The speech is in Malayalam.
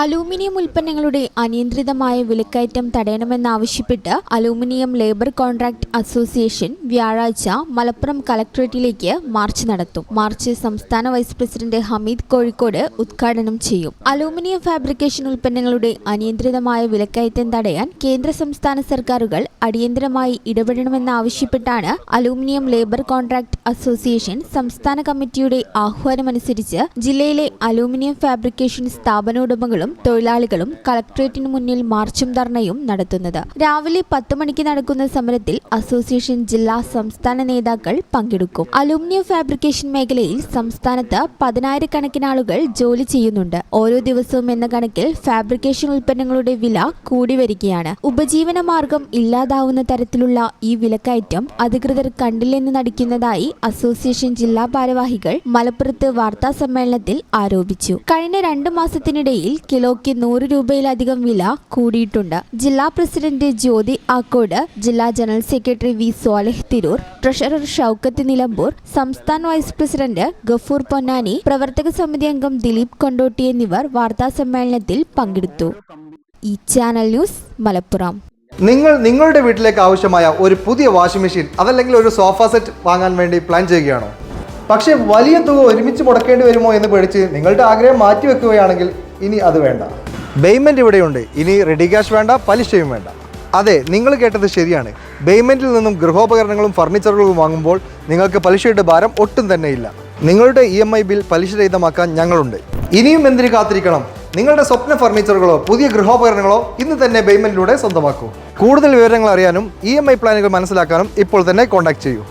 അലൂമിനിയം ഉൽപ്പന്നങ്ങളുടെ അനിയന്ത്രിതമായ വിലക്കയറ്റം തടയണമെന്നാവശ്യപ്പെട്ട് അലൂമിനിയം ലേബർ കോൺട്രാക്ട് അസോസിയേഷൻ വ്യാഴാഴ്ച മലപ്പുറം കലക്ടറേറ്റിലേക്ക് മാർച്ച് നടത്തും. മാർച്ച് സംസ്ഥാന വൈസ് പ്രസിഡന്റ് ഹമീദ് കോഴിക്കോട് ഉദ്ഘാടനം ചെയ്യും. അലൂമിനിയം ഫാബ്രിക്കേഷൻ ഉൽപ്പന്നങ്ങളുടെ അനിയന്ത്രിതമായ വിലക്കയറ്റം തടയാൻ കേന്ദ്ര സംസ്ഥാന സർക്കാരുകൾ അടിയന്തരമായി ഇടപെടണമെന്നാവശ്യപ്പെട്ടാണ് അലൂമിനിയം ലേബർ കോൺട്രാക്ട് അസോസിയേഷൻ സംസ്ഥാന കമ്മിറ്റിയുടെ ആഹ്വാനമനുസരിച്ച് ജില്ലയിലെ അലൂമിനിയം ഫാബ്രിക്കേഷൻ സ്ഥാപനോടമകളും തൊഴിലാളികളും കളക്ട്രേറ്റിന് മുന്നിൽ മാർച്ചും ധർണയും നടത്തുന്നത്. രാവിലെ പത്ത് മണിക്ക് നടക്കുന്ന സമരത്തിൽ അസോസിയേഷൻ ജില്ലാ സംസ്ഥാന നേതാക്കൾ പങ്കെടുക്കും. അലൂമിനിയം ഫാബ്രിക്കേഷൻ മേഖലയിൽ സംസ്ഥാനത്ത് പതിനായിരക്കണക്കിന് ആളുകൾ ജോലി ചെയ്യുന്നുണ്ട്. ഓരോ ദിവസവും എന്ന കണക്കിൽ ഫാബ്രിക്കേഷൻ ഉൽപ്പന്നങ്ങളുടെ വില കൂടി വരികയാണ്. ഉപജീവന മാർഗം ഇല്ലാതാവുന്ന തരത്തിലുള്ള ഈ വിലക്കയറ്റം അധികൃതർ കണ്ടില്ലെന്ന് നടിക്കുന്നതായി അസോസിയേഷൻ ജില്ലാ ഭാരവാഹികൾ മലപ്പുറത്ത് വാർത്താ സമ്മേളനത്തിൽ ആരോപിച്ചു. കഴിഞ്ഞ രണ്ട് മാസത്തിനിടയിൽ കിലോയ്ക്ക് നൂറ് രൂപയിലധികം വില കൂടിയിട്ടുണ്ട്. ജില്ലാ പ്രസിഡന്റ് ജ്യോതി ആക്കോട് ജില്ലാ general secretary V Solah Tirur treasurer Shoukath Nilambur സംസ്ഥാന വൈസ് പ്രസിഡന്റ് ഗഫൂർ പൊന്നാനി പ്രവർത്തക സമിതി അംഗം ദിലീപ് കൊണ്ടോട്ടി എന്നിവർ വാർത്താ സമ്മേളനത്തിൽ പങ്കെടുത്തു. ഈ ചാനൽ ന്യൂസ് മലപ്പുറം. നിങ്ങൾ നിങ്ങളുടെ വീട്ടിലേക്ക് ആവശ്യമായ ഒരു പുതിയ വാഷിംഗ് മെഷീൻ അതല്ലെങ്കിൽ ഒരു സോഫ സെറ്റ് വാങ്ങാൻ വേണ്ടി പ്ലാൻ ചെയ്യുകയാണോ? പക്ഷേ വലിയ തുക ഒരുമിച്ച് മുടക്കേണ്ടി വരുമോ എന്ന് പേടിച്ച് നിങ്ങളുടെ ആഗ്രഹം മാറ്റിവെക്കുകയാണെങ്കിൽ ഇനി അത് വേണ്ട. പേയ്മെന്റ് ഇവിടെയുണ്ട്. ഇനി റെഡി ക്യാഷ് വേണ്ട പലിശയും വേണ്ട. അതെ നിങ്ങൾ കേട്ടത് ശരിയാണ്. പേയ്മെന്റിൽ നിന്നും ഗൃഹോപകരണങ്ങളും ഫർണിച്ചറുകളും വാങ്ങുമ്പോൾ നിങ്ങൾക്ക് പലിശയുടെ ഭാരം ഒട്ടും തന്നെ ഇല്ല. നിങ്ങളുടെ ഇ എം ഐ ബിൽ പലിശരഹിതമാക്കാൻ ഞങ്ങളുണ്ട്. ഇനിയും എന്തിനു കാത്തിരിക്കണം? നിങ്ങളുടെ സ്വപ്ന ഫർണിച്ചറുകളോ പുതിയ ഗൃഹോപകരണങ്ങളോ ഇന്ന് തന്നെ പേയ്മെന്റിലൂടെ സ്വന്തമാക്കൂ. കൂടുതൽ വിവരങ്ങൾ അറിയാനും ഇ എം ഐ പ്ലാനുകൾ മനസ്സിലാക്കാനും ഇപ്പോൾ തന്നെ കോൺടാക്ട് ചെയ്യൂ.